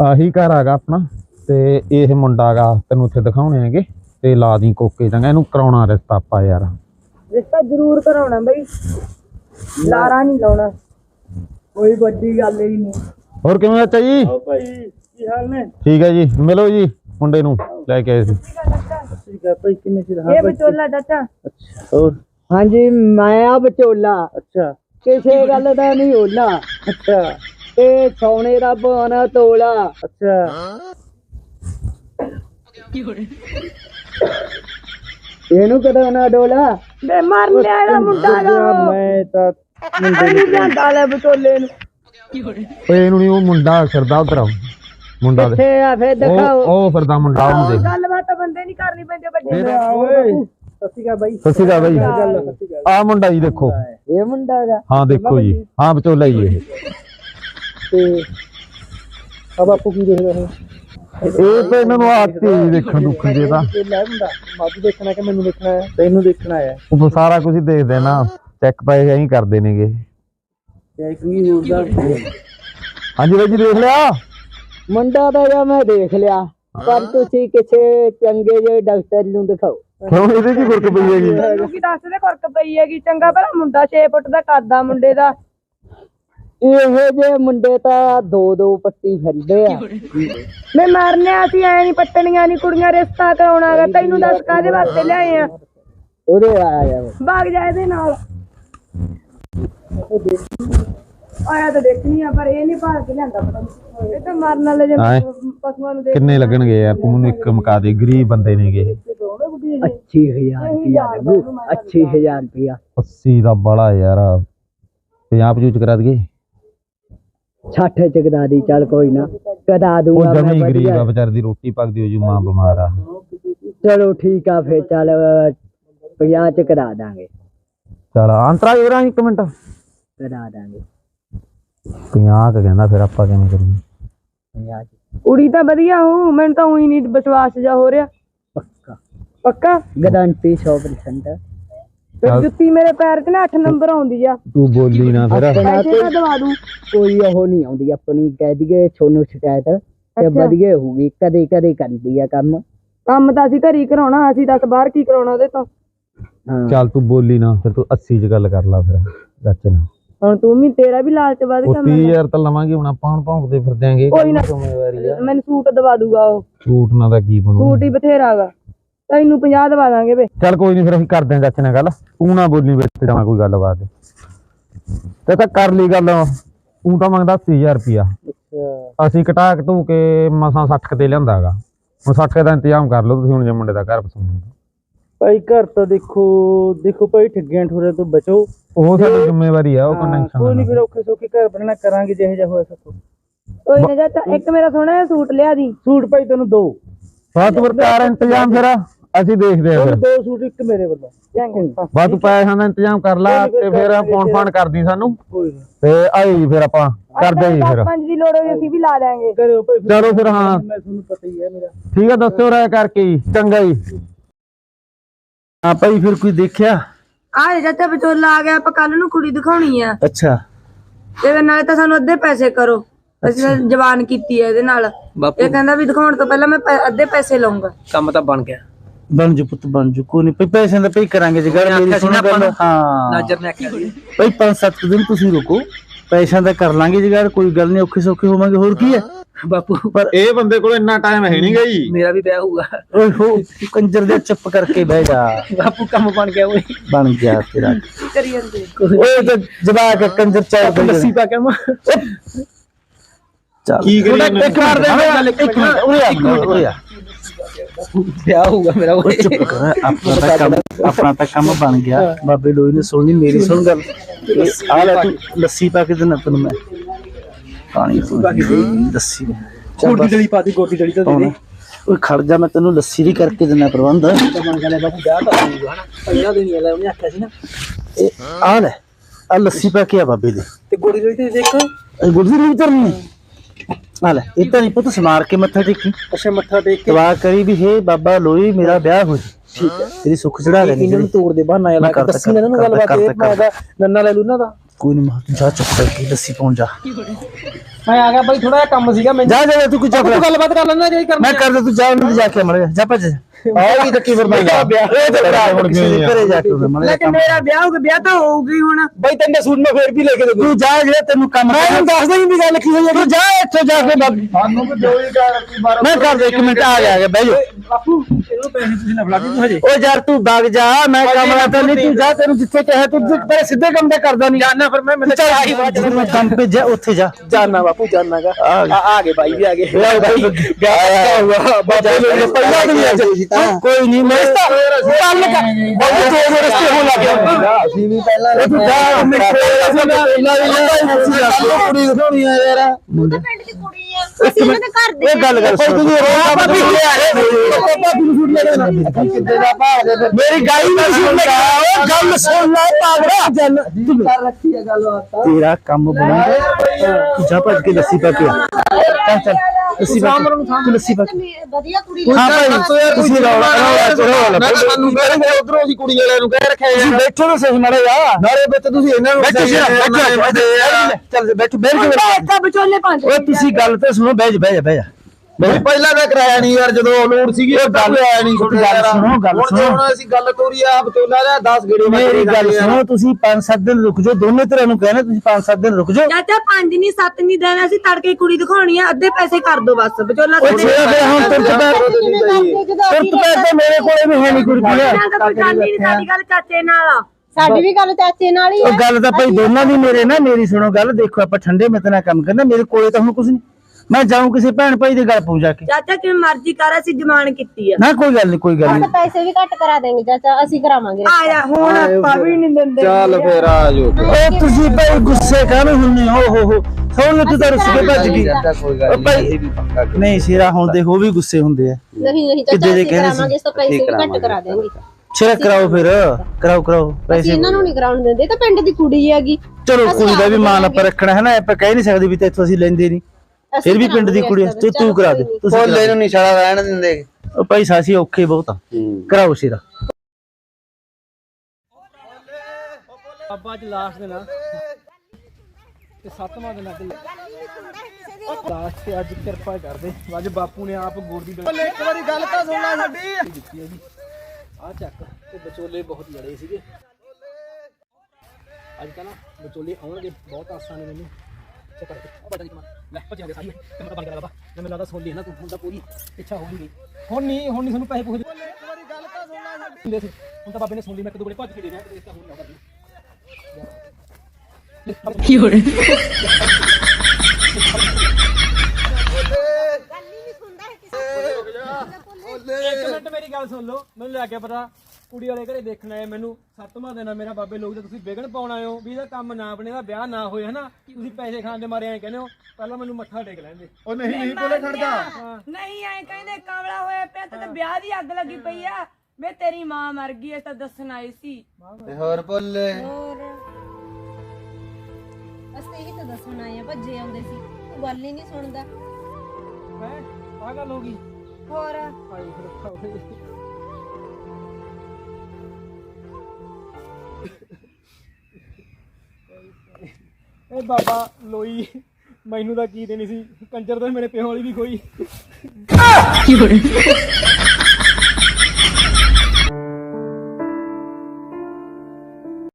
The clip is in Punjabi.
ਆਹੀ ਘਰ ਹੈਗਾ ਆਪਣਾ ਤੇ ਇਹ ਮੁੰਡਾ ਹੈਗਾ ਤੈਨੂੰ ਉੱਥੇ ਦਿਖਾਉਣੇ ਹੈਗੇ ਤੇ ਲਾ ਦੀ ਕੋਕੇ ਚੰਗਾ ਇਹਨੂੰ ਕਰਾਉਣਾ ਰਿਸ਼ਤਾ ਆਪਾਂ ਯਾਰ। ਰਿਸ਼ਤਾ ਜ਼ਰੂਰ ਕਰਾਉਣਾ ਬਈ ਲਾਰਾ ਨਹੀਂ ਲਾਉਣਾ। ਕੋਈ ਵੱਡੀ ਗੱਲ ਹੀ ਨਹੀਂ। ਹੋਰ ਕਿਵੇਂ ਚਾਚਾ? ਜੀ ਭਾਈ ਕੀ ਹਾਲ ਨੇ? ਠੀਕ ਹੈ ਜੀ ਮਿਲੋ ਜੀ ਮੁੰਡੇ ਨੂੰ ਲੈ ਕੇ ਆਏ ਸੀ। ਠੀਕ ਹੈ ਭਾਈ ਕਿਵੇਂ ਸੀ? ਇਹ ਵਿਚੋਲਾ ਚਾਚਾ। ਹੋਰ? ਹਾਂਜੀ ਮੈਂ ਆ ਵਿਚੋਲਾ। ਅੱਛਾ। ਕਿਸੇ ਗੱਲ ਦਾ ਨਹੀਂ ਹੋਣਾ ਅੱਛਾ। ਇਹ ਸੋਨੇ ਦਾ ਬਹਾਨਾ ਤੋਲਾ। ਅੱਛਾ। ਇਹਨੂੰ ਕਦੋਂ ਨਾ ਡੋਲਾ? ਬੇ ਮਰਨ ਵਾਲਾ ਮੁੰਡਾ ਦਾ ਮੈਂ ਤਾਂ ਨਹੀਂ ਜਾਂਦਾ ਲੈ ਵਿਚੋਲੇ ਨੂੰ। ਓਏ ਇਹਨੂੰ ਨਹੀਂ ਉਹ ਮੁੰਡਾ ਫਿਰਦਾ ਉਧਰ ਮੁੰਡਾ ਦੇ। ਆ ਫੇਰ ਦਿਖਾਓ। ਉਹ ਫਿਰਦਾ ਮੁੰਡਾ ਉਹਨੂੰ ਦੇਖ ਗੱਲਬਾਤ ਬੰਦੇ ਨਹੀਂ ਕਰਨੀ ਪੈਂਦੀ ਵੱਡੇ ਓਏ। ਸਤਿ ਸ਼੍ਰੀ ਅਕਾਲ ਬਾਈ। ਸਤਿ ਸ਼੍ਰੀ ਅਕਾਲ ਬਾਈ। ਆ ਮੁੰਡਾ ਜੀ ਦੇਖੋ। ਇਹ ਮੁੰਡਾ ਹੈਗਾ। ਹਾਂ ਦੇਖੋ ਜੀ। ਹਾਂ ਵਿਚੋਲਾ ਹੀ ਇਹ। ਤੇ ਆ ਬਾਪੂ ਕੀ ਦੇਖ ਰਹੇ ਹੋ? ਇਹ ਤਾਂ ਇਹਨਾਂ ਨੂੰ ਆਤੀ ਦੇਖਣ ਦੁੱਖਣ ਜੇ ਤਾਂ ਇਹ ਲੈ ਹੁੰਦਾ। ਮਾਦੂ ਦੇਖਣਾ ਕਿ ਮੈਨੂੰ ਦੇਖਣਾ ਹੈ? ਤੈਨੂੰ ਦੇਖਣਾ ਹੈ। ਉਹ ਸਾਰਾ ਕੁਝ ਹੀ ਦੇਖਦੇ ਨਾ। ਚੈੱਕ ਇਹ ਐਂ ਹੀ ਕਰਦੇ ਨੇਗੇ। ਵੀ ਹੋਰ ਦਾ। ਹਾਂਜੀ ਬਾਈ ਜੀ ਦੇਖ ਲਿਆ? ਮੁੰਡਾ ਤਾਂ ਜਾਂ ਮੈਂ ਦੇਖ ਲਿਆ। ਪਰ ਤੁਸੀਂ ਕਿਸੇ ਚੰਗੇ ਜਿਹੇ ਡਾਕਟਰ ਨੂੰ ਦਿਖਾਓ। ਕਿਉਂ? ਇਹਦੇ ਕੀ ਫ਼ਰਕ ਪਈ ਹੈਗੀ। ਕੀ ਦੱਸਦੇ? ਫ਼ਰਕ ਪਈ ਹੈਗੀ। ਚੰਗਾ ਭਲਾ ਮੁੰਡਾ 6 ਫੁੱਟ ਦਾ ਕੱਦਾ ਮੁੰਡੇ ਦਾ। ਇਹੋ ਜੇ ਮੁੰਡੇ ਤਾਂ ਦੋ ਦੋ ਪੱਟੀ ਫਿਰਦੇ ਆ। ਮੈਂ ਮਾਰਨੇ ਅਸੀਂ ਐ ਨਹੀਂ ਪੱਟਣੀਆਂ ਨਹੀਂ ਕੁੜੀਆਂ ਰਿਸ਼ਤਾ ਕਰਾਉਣਾਗਾ ਤੈਨੂੰ ਦੱਸ ਕਾਦੇ ਵਾਸਤੇ ਲਿਆਏ ਆ? ਉਹਦੇ ਆ। ਜਾ ਭਾਗ ਜਾ ਇਹਦੇ ਨਾਲ। ਆਇਆ ਤਾਂ ਦੇਖਣੀ ਆ ਪਰ ਇਹ ਨਹੀਂ ਭਾਗ ਕੇ ਲਿਆਂਦਾ ਪਤਾ ਨੀ। ਇਹ ਤਾਂ ਮਾਰਨ ਵਾਲੇ ਜੇ ਹਾਂ। ਪਸ਼ੂਆਂ ਨੂੰ ਦੇਖ ਕਿੰਨੇ ਲੱਗਣਗੇ ਯਾਰ ਤੂੰ ਇੱਕ ਮੁਕਾ ਦੇ ਗਰੀਬ ਬੰਦੇ ਨੇਗੇ ਇਹ। ਅੱਛੀ ਹਜ਼ਾਰ ਰੁਪਿਆ ਲੱਗੂ ਅੱਛੀ ਹਜ਼ਾਰ ਰੁਪਿਆ 80 ਦਾ ਬੜਾ ਯਾਰ 50 ਪਜੂਚ ਕਰਾ ਦਈਏ? 60 ਚ ਕਰਾ ਦੀ ਚੱਲ ਕੋਈ ਨਾ ਕਰਾ ਉਹ ਦੂੰਗਾ ਜਮੀ ਗਰੀਬ ਆ ਵਿਚਾਰ ਦੀ ਰੋਟੀ ਪੱਕਦੀ ਹੋ ਜੂ ਮਾਂ ਬਿਮਾਰ ਆ। ਚਲੋ ਠੀਕ ਆ ਫੇਰ ਚੱਲ 50 ਚ ਕਰਾ ਦਾਂਗੇ। ਚਲ ਅੰਤਰਾ ਜਰਾ ਇੱਕ ਮਿੰਟ। ਕਰਾ ਦਾਂਗੇ। 50 ਕ ਕਹਿੰਦਾ ਫਿਰ ਆਪਾਂ ਕਿਵੇਂ ਕਰੀਏ? 50 ਚ। ਕੁੜੀ ਤਾਂ ਵਧੀਆ ਹੋ ਮੈਨੂੰ ਤਾਂ ਉਹੀ ਨਹੀਂ ਵਿਸ਼ਵਾਸ ਜਾ ਹੋ ਰਿਹਾ। ਪੱਕਾ। ਪੱਕਾ? ਗਾਰੰਟੀ 100% ਫਿਰ ਜੁੱਤੀ ਮੇਰੇ ਪੈਰ 'ਚ ਨਾ 8 ਨੰਬਰ ਆਉਂਦੀ ਆ। ਤੂੰ ਬੋਲੀ ਨਾ ਫਿਰ। ਪੈਸੇ ਤਾਂ ਦਵਾ ਦੂੰ। ਕੋਈ ਉਹ ਨਹੀਂ ਆਉਂਦੀ ਆਪਣੀ ਕਹਿ ਦਈਏ ਛੋਨੂ ਸ਼ਿਕਾਇਤ ਤੇ ਵਧੀਆ ਹੋਊਗੀ ਕਦੇ ਕਦੇ ਕਰਦੀ ਆ ਕੰਮ। ਕੰਮ ਤਾਂ ਅਸੀਂ ਘਰੀ ਕਰਾਉਣਾ ਅਸੀਂ ਦੱਸ ਬਾਹਰ ਕੀ ਕਰਾਉਣਾ ਉਹਦੇ ਤੋਂ। ਹਾਂ। ਚੱਲ ਤੂੰ ਬੋਲੀ ਨਾ ਫਿਰ ਤੂੰ 80 ਚ ਗੱਲ ਕਰ ਲਾ ਫਿਰ ਚਾਚੇ ਨਾਲ ਹੁਣ ਤੂੰ ਵੀ ਤੇਰਾ ਵੀ ਲਾਲਚ ਵੱਧ ਉਹ ਗਿਆ 30000 ਤਾਂ ਲਵਾਂਗੇ ਹੁਣ ਆਪਾਂ ਹੁਣ ਭੌਂਕਦੇ ਫਿਰਦੇ ਆਂਗੇ ਕੋਈ ਨਾ। ਮੈਨੂੰ ਸੂਟ ਦਵਾ ਦੂਗਾ ਉਹ। ਝੂਠ ਨਾ ਦਾ ਕੀ ਬਣੂ? ਸੂਟ ਹੀ ਬਥੇਰਾ ਗਾ। ਤੈਨੂੰ 50 ਦਵਾ ਦਾਂਗੇ ਵੇ ਚੱਲ ਕੋਈ ਨਹੀਂ ਫਿਰ ਅਸੀਂ ਕਰਦੇ ਆਂ ਚਾਚੇ ਨਾਲ ਗੱਲ। ਤੂੰ ਨਾ ਬੋਲੀ ਵਿੱਚ ਜਾਣਾ ਕੋਈ ਗੱਲਬਾਤ। ਤੇ ਤਾਂ ਕਰ ਲਈ ਗੱਲ। ਤੂੰ ਤਾਂ ਮੰਗਦਾ 80000 ਰੁਪਿਆ ਅੱਛਾ। ਅਸੀਂ ਘਟਾ ਘਟੂ ਕੇ ਮਸਾਂ 60 ਕੁ ਤੇ ਲਿਆਂਦਾਗਾ ਹੁਣ 60 ਕੁ ਦਾ ਇੰਤਜ਼ਾਮ ਕਰ ਲਓ ਤੁਸੀਂ ਹੁਣ ਜੇ ਮੁੰਡੇ ਦਾ ਘਰ ਪਸੰਦ। ਭਾਈ ਘਰ ਤਾਂ ਦੇਖੋ ਦੇਖੋ ਭਾਈ ਠੱਗੀਆਂ ਠੋਰੇ ਤੋਂ ਬਚੋ। ਉਹ ਸਾਡੀ ਜ਼ਿੰਮੇਵਾਰੀ ਆ ਉਹ ਕੰਨੈਕਸ਼ਨ ਕੋਈ ਨਹੀਂ ਫਿਰ ਔਖੇ ਸੌਖੇ ਘਰ ਬਣਨਾ ਕਰਾਂਗੇ ਜਿਹੇ ਜਿਹਾ ਹੋਇਆ ਸੋ ਕੋਈ ਨਾ ਚਾਚਾ ਇੱਕ ਮੇਰਾ ਸੋਹਣਾ ਜਿਹਾ ਸੂਟ ਲਿਆ ਦੀ। ਸੂਟ ਭਾਈ ਤੈਨੂੰ ਦੋ। ਬਾਤ ਪਰ ਕਰ ਇੰਤਜ਼ਾਮ ਫਿਰ। ਅਸੀਂ ਦੇਖਦੇ ਆ ਫਿਰ। ਦੋ ਸੂਟ ਇੱਕ ਮੇਰੇ ਵੱਲੋਂ। ਬਾਤ ਤੂੰ ਪੈਸਿਆਂ ਦਾ ਇੰਤਜ਼ਾਮ ਕਰ ਲੈ ਤੇ ਫਿਰ ਫੋਨ ਫਾਨ ਕਰਦੀ ਸਾਨੂੰ। ਤੇ ਆਈ ਫਿਰ ਆਪਾਂ ਕਰਦੇ ਜੀ ਫਿਰ। ਪੰਜ ਦੀ ਲੋੜ ਹੋਈ ਅਸੀਂ ਵੀ ਲਾ ਦਾਂਗੇ। ਚਲੋ ਫਿਰ ਹਾਂ। ਮੈਂ ਤੁਹਾਨੂੰ ਪਤਾ ਹੀ ਹੈ ਮੇਰਾ। ਠੀਕ ਆ ਦੱਸਿਓ ਰਾਇ ਕਰਕੇ ਜੀ ਚੰਗਾ ਜੀ। ਹਾਂ ਭਾਈ ਫਿਰ ਕੋਈ ਦੇਖਿਆ? ਆ ਚਾਚਾ ਵਿਚੋਲਾ ਆ ਗਿਆ ਆਪਾਂ ਕੱਲ ਨੂੰ ਕੁੜੀ ਦਿਖਾਉਣੀ ਆ। ਅੱਛਾ। ਤੇ ਨਾਲੇ ਤਾਂ ਸਾਨੂੰ ਅੱਧੇ ਪੈਸੇ ਕਰੋ। ਅਸੀਂ ਤਾਂ ਜ਼ਬਾਨ ਕੀਤੀ ਹੈ ਇਹਦੇ ਨਾਲ। ਇਹ ਕਹਿੰਦਾ ਵੀ ਦਿਖਾਉਣ ਤੋਂ ਪਹਿਲਾਂ ਮੈਂ ਅੱਧੇ ਪੈਸੇ ਲਵਾਂਗਾ ਕੰਮ ਤਾਂ ਬਣ ਗਿਆ। ਬਣ ਜੂ ਪੁੱਤ ਬਣ ਜੂ ਕੋਈ ਨਹੀਂ ਭਾਈ ਪੈਸਿਆਂ ਦਾ ਭਾਈ ਕਰਾਂਗੇ ਜਿਗਰ ਮੇਰੀ ਸੁਣੋ ਗੱਲ। ਹਾਂ। ਨਾਜਰ ਨੇ ਆਖਿਆ ਸੀ। ਭਾਈ ਪੰਜ ਸੱਤ ਕੁ ਦਿਨ ਤੁਸੀਂ ਰੁਕੋ ਪੈਸਿਆਂ ਦਾ ਕਰ ਲਾਂਗੇ ਜਿਗਰ ਕੋਈ ਗੱਲ ਨਹੀਂ ਔਖੇ ਸੌਖੇ ਹੋਵਾਂਗੇ ਹੋਰ ਕੀ ਹੈ? ਬਾਪੂ। ਪਰ ਇਹ ਬੰਦੇ ਕੋਲ ਇੰਨਾ ਟਾਈਮ ਹੈ ਨਹੀਂ ਗਈ। ਮੇਰਾ ਵੀ ਵਿਆਹ ਹੋਊਗਾ। ਓਏ ਹੋ ਕੰਜਰ ਦੇ ਚੁੱਪ ਕਰਕੇ ਬਹਿ ਜਾ। ਬਾਪੂ ਕੰਮ ਬਣ ਗਿਆ ਓਏ। ਬਣ ਗਿਆ ਤੇਰਾ। ਕਰੀ ਜਾਂਦੇ। ਓਏ ਤੇ ਜਵਾਕ ਕੰਜਰ ਚਾਹ ਦੇ ਲੱਸੀ ਪਾ ਕੇ ਮੈਂ ਚੱਲ। ਕੀ ਕਰੀਏ ਇੱਕ ਮਿੰਟ ਦੇ ਇੱਕ ਮਿੰਟ ਉਰੇ ਆ ਉਰੇ ਆ। ਵਿਆਹ ਹੋਊਗਾ ਮੇਰਾ ਓਏ ਚੁੱਪ ਕਰ ਆਪਣਾ ਤਾਂ ਕੰਮ ਆਪਣਾ ਤਾਂ ਕੰਮ ਬਣ ਗਿਆ। ਬਾਬੇ ਲੋਈ ਨੇ ਸੁਣਨੀ ਮੇਰੀ ਸੁਣ ਗੱਲ। ਆ ਲੈ ਤੂੰ ਲੱਸੀ ਪਾ ਕੇ ਦੇਣਾ ਤੈਨੂੰ ਮੈਂ। ਪਾਣੀ ਤੂੰ ਲੱਸੀ ਗੋਡੀ ਜਲੀ ਪਾਤੀ ਗੋਡੀ ਜਲੀ ਤਾਂ ਦੇ ਦੇ ਓਏ ਖੜ ਜਾ ਮੈਂ ਤੈਨੂੰ ਲੱਸੀ ਦੀ ਕਰਕੇ ਦਿੰਦਾ ਪ੍ਰਬੰਧ। ਬਣ ਗਿਆ ਲੈ ਬਾਪੂ ਵਿਆਹ ਤਾਂ ਹੋਊਗਾ ਹਨਾ ਪਹਿਲਾਂ ਦਿਨ ਹੀ ਲੈ ਉਹਨੇ ਆਖਿਆ ਸੀ ਨਾ। ਇਹ ਆ ਲੈ ਆ ਲੱਸੀ ਪਾ ਕੇ ਆ ਬਾਬੇ ਦੇ। ਤੇ ਗੋਡੀ ਜਲੀ ਤੇ ਦੇਖ। ਇਹ ਗੁਰਦੀ ਨਹੀਂ ਕਰਨੀ ਆ ਲੈ ਇਦਾਂ ਨਹੀਂ ਪੁੱਤ ਸਮਾਰ ਕੇ ਮੱਥਾ ਟੇਕੀ। ਅੱਛਾ ਮੱਥਾ ਟੇਕ ਕੇ। ਦੁਆ ਕਰੀ ਵੀ ਹੇ ਬਾਬਾ ਲੋਈ ਮੇਰਾ ਵਿਆਹ ਹੋ ਠੀਕ ਹੈ। ਤੇਰੀ ਸੁੱਖ ਚੜਾ ਲੈਣੀ ਇਹਨਾਂ ਨੂੰ ਤੋੜ ਦੇ ਬਹਾਨਾ ਮੈਂ ਲਾ ਕਰਦਾ, ਦੱਸੀ ਨਾ ਇਹਨਾਂ ਨੂੰ ਗੱਲਬਾਤ ਇਹ ਮੈਂ ਦਾ ਨੰਨਾ ਲੈ ਲੂ ਨਾ ਦਾ। ਕੋਈ ਨਹੀਂ ਮਾਂ ਤੂੰ ਜਾ ਚੁੱਪ ਕਰਕੇ ਲੱਸੀ ਪਹੁੰਚ ਜਾ। ਮੈਂ ਆ ਗਿਆ ਬਾਈ ਥੋੜਾ ਜਿਹਾ ਕੰਮ ਸੀਗਾ ਮੈਨੂੰ ਜਾ ਜਾ ਤੂੰ ਕੁਝ ਜਾ ਤੂੰ ਗੱਲਬਾਤ ਕਰ ਲੈਣਾ ਜੇ ਕਰਨਾ ਮੈਂ ਕਰਦਾ ਤੂੰ ਜਾ ਉਹਨੂੰ ਜਾ ਕੇ ਮੜ ਜਾ। ਭੱਜ ਆਏਗੀ ਤਾਂ ਕੀ ਫਰਮਾਈ ਇਹ ਤੇ ਭਰਾ ਦੇ ਘਰੇ ਜਾ ਕੇ ਮੜ ਲੇਕਿਨ ਮੇਰਾ ਵਿਆਹ ਹੋ ਗਿਆ ਵਿਆਹ ਤਾਂ ਹੋਊਗੀ ਹੁਣ। ਬਾਈ ਤੈਨੂੰ ਸੂਟ ਮੈਂ ਫੇਰ ਵੀ ਲੈ ਕੇ ਦੇ ਤੂੰ ਜਾ ਜਿਹੜਾ ਤੈਨੂੰ ਕੰਮ ਮੈਂ ਇਹਨੂੰ ਦੱਸਦਾ ਹੀ ਨਹੀਂ ਗੱਲ ਕੀ ਹੋਈ ਹੈ ਤੂੰ ਜਾ ਇੱਥੇ ਜਾ ਕੇ ਸਾਨੂੰ ਵੀ ਦੋ ਹੀ ਕਰ ਰੱਖੀ ਬਾਰ ਮੈਂ ਕਰ ਦੇ ਇੱਕ ਮਿੰਟ ਆ ਗਿਆ ਆ ਗਿਆ ਬਹਿ ਜਾ ਬਾਪੂ ਇਹਨੂੰ ਪੈਸੇ ਤੁਸੀਂ ਨਾ ਫੜਾ ਤੂੰ ਹਜੇ। ਓ ਯਾਰ ਤੂੰ ਵਗ ਜਾ ਮੈਂ ਕਮਲਾ ਤਾਂ ਨਹੀਂ ਤੂੰ ਜਾ ਤੈਨੂੰ ਜਿੱਥੇ ਕਹੇ ਤੂੰ ਤੇਰੇ ਸਿੱਧੇ ਕੰਮ ਤਾਂ ਕਰਦਾ ਨਹੀਂ ਜਾਨਾ ਫਿਰ ਮੈਂ ਮੈਨੂੰ ਚੱਲ ਆਹੀ ਬਾਤ ਮੈਂ ਕੰਮ ਤੇ ਜਾ ਉੱਥੇ ਜਾ। ਜਾਨਾ ਬਾਪੂ ਜਾਨਾਗਾ ਆ ਆ ਗਏ ਬਾਈ ਵੀ ਆ ਗਏ। ਭਾਈ ਬਾਬਾ ਨੇ ਪਹਿਲਾਂ ਵੀ ਆ ਜਾਈ ਕੋਈ ਨਹੀਂ ਮੈਂ ਚੱਲ ਕਰ ਬਾਬੂ ਦੋ ਦੋ ਰਸਤੇ ਹੋਣ ਲੱਗ ਗਏ ਅਸੀਂ ਵੀ ਪਹਿਲਾਂ ਤੂੰ ਜਾ ਮੈਂ ਕੁੜੀ ਦਿਖਾਉਣੀ ਆ ਯਾਰ। ਉਹ ਤਾਂ ਪਿੰਡ ਦੀ ਕੁੜੀ ਅਸੀਂ ਇਹਨਾਂ ਦੇ ਘਰ ਦੇ ਇਹ ਗੱਲ ਕਰ ਕੋਈ ਤੁਸੀਂ ਰੋਣਾ ਬਾਬੀ ਬਾਬੀ ਨੂੰ ਫੁੱਟ ਲੈ ਕਿੱਦੇ ਦਾ ਭਾਅ ਦੇ ਮੇਰੀ ਗੱਲ ਨਹੀਂ ਸੁਣ ਲੈ। ਉਹ ਗੱਲ ਸੁਣ ਲੈ ਪਾਗੜਾ ਜਨ ਰੱਖੀ ਹੈ ਗੱਲ ਬਾਤ ਤੇਰਾ ਕੰਮ ਬਣਾ ਤੂੰ ਜਾ ਭੱਜ ਕੇ ਲੱਸੀ ਪਾ ਕੇ ਆ। ਚੱਲ ਚੱਲ। ਲੱਸੀ ਪਾ ਕੇ। ਤੂੰ ਲੱਸੀ ਪਾ ਕੇ। ਵਧੀਆ ਕੁੜੀ ਹਾਂ ਭਾਈ ਤੁਸੀਂ ਰੌਲਾ ਰੌਲਾ ਮੈਂ ਤਾਂ ਤੁਹਾਨੂੰ ਕਹਿੰਦੇ ਉਧਰੋਂ ਅਸੀਂ ਕੁੜੀ ਵਾਲਿਆਂ ਨੂੰ ਕਹਿ ਰੱਖਿਆ ਤੁਸੀਂ ਬੈਠੋ ਨਾ ਸਹੀ ਮਾੜਾ ਜਾ ਨਾਲੇ ਵਿੱਚ ਤੁਸੀਂ ਇਹਨਾਂ ਨੂੰ ਬੈਠੋ। ਬੈਠੋ ਚੱਲ ਬੈਠੋ ਬੈਠ। ਕੇ ਤਾਂ ਵਿਚੋਲੇ ਪੰਜ ਓਏ ਤੁਸੀਂ ਗੱਲ ਤੇ ਸੁਣੋ ਬਹਿ ਜਾ ਬਹਿ ਜਾ ਬਹਿ ਜਾ। ਨਹੀਂ ਪਹਿਲਾਂ ਤਾਂ ਕਰਾਇਆ ਨਹੀਂ ਯਾਰ ਜਦੋਂ ਲੋਡ ਸੀਗੀ ਉਹ ਗੱਲ ਆਇਆ ਨਹੀਂ ਗੱਲ ਸੁਣੋ, ਗੱਲ ਸੁਣੋ। ਹੁਣ ਅਸੀਂ ਗੱਲ ਤੋਰੀ ਆ ਬਤੋਲਾ ਦਾ 10 ਗੇੜੇ ਮੇਰੀ ਗੱਲ ਸੁਣੋ ਤੁਸੀਂ 5-7 ਦਿਨ ਰੁਕ ਜਾਓ ਦੋਨੇ ਤਰ੍ਹਾਂ ਨੂੰ ਕਹਿੰਦੇ ਤੁਸੀਂ 5-7 ਦਿਨ ਰੁਕ ਜਾਓ। ਚਾਚਾ ਪੰਜ ਨਹੀਂ ਸੱਤ ਨਹੀਂ ਦੇਣਾ ਅਸੀਂ ਤੜਕੇ ਕੁੜੀ ਦਿਖਾਉਣੀ ਆ ਅੱਧੇ ਪੈਸੇ ਕਰ ਦੋ ਬਸ ਛੇ ਦੇ ਹੁਣ ਤੁਰਤ ਪੈ ਤੁਰਤ ਪੈ ਤੇ ਮੇਰੇ ਕੋਲੇ ਵੀ ਹੈ ਨਹੀਂ ਕੁੜੀ। ਤਾਂ ਸਾਡੀ ਗੱਲ ਚਾਚੇ ਨਾਲ ਆ। ਸਾਡੀ ਵੀ ਗੱਲ ਚਾਚੇ ਨਾਲ ਹੀ ਉਹ ਹੈ ਗੱਲ ਤਾਂ ਭਾਈ ਦੋਨਾਂ ਦੀ ਮੇਰੇ ਨਾ ਮੇਰੀ ਸੁਣੋ ਗੱਲ ਦੇਖੋ ਆਪਾਂ ਠੰਡੇ ਮਿੱਤ ਨਾਲ ਕੰਮ ਕਰਨਾ ਮੇਰੇ ਕੋਲੇ ਤਾਂ ਹੁਣ ਕੁਝ ਨਹੀਂ ਮੈਂ ਜਾਊਂ ਕਿਸੇ ਭੈਣ ਭਾਈ ਦੇ ਗੱਲ ਪਊ ਜਾ ਕੇ। ਚਾਚਾ ਕਿਵੇਂ ਮਰਜ਼ੀ ਕਰ ਅਸੀਂ ਜਮਾਨ ਕੀਤੀ ਆ। ਨਾ ਕੋਈ ਗੱਲ ਨਹੀਂ ਕੋਈ ਗੱਲ ਨਹੀਂ ਪੈਸੇ ਵੀ ਘੱਟ ਕਰਾ ਦੇਂਗੇ ਚਾਚਾ ਅਸੀਂ ਕਰਾਵਾਂਗੇ। ਆ ਜਾ ਹੁਣ ਆਪਾਂ ਵੀ ਨਹੀਂ ਦਿੰਦੇ ਚੱਲ ਫੇਰ ਆ ਜਾਓ। ਉਹ ਤੁਸੀਂ ਭਾਈ ਗੁੱਸੇ ਕਾਹਨੂੰ ਹੁੰਨੇ ਹੋ? ਹੋ ਹੋ। ਸੌਣ ਤੂੰ ਤਾਂ ਰੁੱਸ ਕੇ ਭੱਜ ਗਈ ਕੋਈ ਉਹ ਭਾਈ ਨਹੀਂ ਸਿਰਾ ਹੁਣ ਦੇਖੋ ਵੀ ਗੁੱਸੇ ਹੁੰਦੇ ਆ। ਨਹੀਂ ਨਹੀਂ ਚਾਚਾ ਅਸੀਂ? ਕਰਾਵਾਂਗੇ ਇਸ ਤੋਂ ਪੈਸੇ ਵੀ ਘੱਟ ਕਰਾ ਦੇਂਗੇ ਸਿਰਾ ਕਰਾਓ ਫਿਰ। ਕਰਾਓ ਕਰਾਓ ਅਸੀਂ ਪੈਸੇ। ਇਹਨਾਂ ਨੂੰ ਨਹੀਂ ਕਰਾਉਣ ਦਿੰਦੇ ਇਹ ਤਾਂ ਪਿੰਡ ਦੀ ਕੁੜੀ ਹੈਗੀ। ਚਲੋ ਕੁੜੀ ਦਾ ਵੀ ਮਾਨ ਆਪਾਂ ਰੱਖਣਾ ਹੈ ਨਾ ਆਪਾਂ ਕਹਿ ਨਹੀਂ ਸਕਦੇ ਵੀ ਤੇ ਇੱਥੋਂ ਅਸੀਂ ਲੈਂਦੇ ਨਹੀਂ। ਫਿਰ ਵੀ ਪਿੰਡ ਦੀ ਕੁੜੀ ਤੇ ਤੋਂ ਕਰਾ ਦੇ ਤੁਸੀਂ ਕਰਾ ਭੋਲੇ ਨੂੰ ਨਹੀਂ ਛੜਾ ਰਹਿਣ ਦਿੰਦੇ। ਉਹ ਭਾਈ ਸਾਸੀ ਔਖੇ ਬਹੁਤ ਆ। ਕਰਾਓ ਸਿਰਾ। ਬਾਬਾ ਅੱਜ ਲਾਸਟ ਦਿਨ ਆ। ਤੇ ਸੱਤਵਾਂ ਦਿਨ ਅੱਜ ਲਾਸਟ ਤੇ ਅੱਜ ਕਿਰਪਾ ਕਰ ਦੇ ਅੱਜ ਬਾਪੂ ਨੇ ਆਪ ਗੁੜ ਦੀ ਡਲੀ ਇੱਕ ਵਾਰੀ ਗੱਲ ਤਾਂ ਸੁਣ ਲੈ ਸਾਡੀ। ਦਿੱਤੀ ਹੈ ਜੀ। ਆ ਚੱਕ। ਤੇ ਵਿਚੋਲੇ ਬਹੁਤ ਲੜੇ ਸੀਗੇ। ਅੱਜ ਤਾਂ ਨਾ ਵਿਚੋਲੇ ਆਉਣਗੇ। ਬਹੁਤ ਆਸਾਂ ਨੇ ਮੈਨੂੰ। ਚੱਕ ਕਰ ਆ ਬਟਨ ਕਮਾ ਲੈ ਭੱਜ ਜਾਂਦੇ ਸਾਰੇ ਤੇ ਮੈਂ ਬੰਦ ਕਰ ਬਾਬਾ ਮੈਨੂੰ ਲੱਗਦਾ ਸੁਣ ਲਈ ਨਾ ਤੂੰ ਹੁਣ ਤਾਂ ਪੂਰੀ। ਇੱਛਾ ਹੋ ਗਈ ਹੁਣ ਨਹੀਂ ਹੁਣ ਨਹੀਂ ਤੁਹਾਨੂੰ ਪੈਸੇ ਪੁੱਛਦੇ ਇੱਕ ਵਾਰੀ ਗੱਲ ਤਾਂ ਸੁਣ ਲੈ ਸਾਡੀ। ਹੁਣ ਤਾਂ ਬਾਬੇ ਨੇ ਸੁਣ ਲਈ ਮੈਂ ਕਦੋਂ ਬੜੇ ਭੱਜ ਕੇ ਦੇ ਰਿਹਾ? ਤੇ ਇਸ ਤਾਂ ਹੁਣ ਨਾ ਕਰਦੀ ਇੱਕ ਮਿੰਟ ਮੇਰੀ ਗੱਲ ਸੁਣ ਲਓ। ਮੈਨੂੰ ਲੱਗ ਗਿਆ ਪਤਾ। ਕੁੜੀ ਵਾਲੇ ਘਰੇ ਦੇਖਣ ਆਏ ਮੈਨੂੰ ਸੱਤਵਾਂ ਦਿਨ ਆ ਮੇਰਾ ਬਾਬੇ ਲੋਕ ਤੇ ਤੁਸੀਂ ਵਿਗਣ ਪਾਉਣ ਆਏ ਹੋ ਵੀ ਇਹਦਾ ਕੰਮ ਨਾ ਬਣੇ ਦਾ ਵਿਆਹ ਨਾ ਹੋਏ ਹਨਾ? ਤੁਸੀਂ ਪੈਸੇ ਖਾਣ ਦੇ ਮਾਰੇ ਐ ਕਹਿੰਦੇ ਹੋ ਪਹਿਲਾਂ ਮੈਨੂੰ ਮੱਥਾ ਟੇਕ ਲੈਂਦੇ। ਉਹ ਨਹੀਂ ਨਹੀਂ ਭੋਲੇ ਖੜਦਾ ਨਹੀਂ ਐ ਕਹਿੰਦੇ ਕਮਲਾ ਹੋਇਆ ਪਿਆ ਤੇ ਵਿਆਹ ਦੀ ਅੱਗ ਲੱਗੀ ਪਈ ਆ। ਵੇ ਤੇਰੀ ਮਾਂ ਮਰ ਗਈ ਐ ਤਾਂ ਦੱਸਣ ਆਈ ਸੀ। ਤੇ ਹੋਰ ਭੋਲੇ ਅਸੀਂ ਇਹੀ ਤਾਂ ਦੱਸਣ ਆਏ ਆ ਭੱਜੇ ਆਉਂਦੇ ਸੀ। ਤੂੰ ਗੱਲ ਹੀ ਨਹੀਂ ਸੁਣਦਾ। ਹੈ? ਆ ਗੱਲ ਹੋ ਗਈ। ਹੋਰ। ਭਾਈ ਫਿਰ ਔਖਾ ਇਹ ਬਾਬਾ ਲੋਈ, ਮੈਨੂੰ ਤਾਂ ਕੀ ਦੇਣੀ ਸੀ? ਕੰਜਰ ਤਾਂ ਮੇਰੇ ਪਿਓ ਵਾਲੀ ਵੀ ਖੋਈ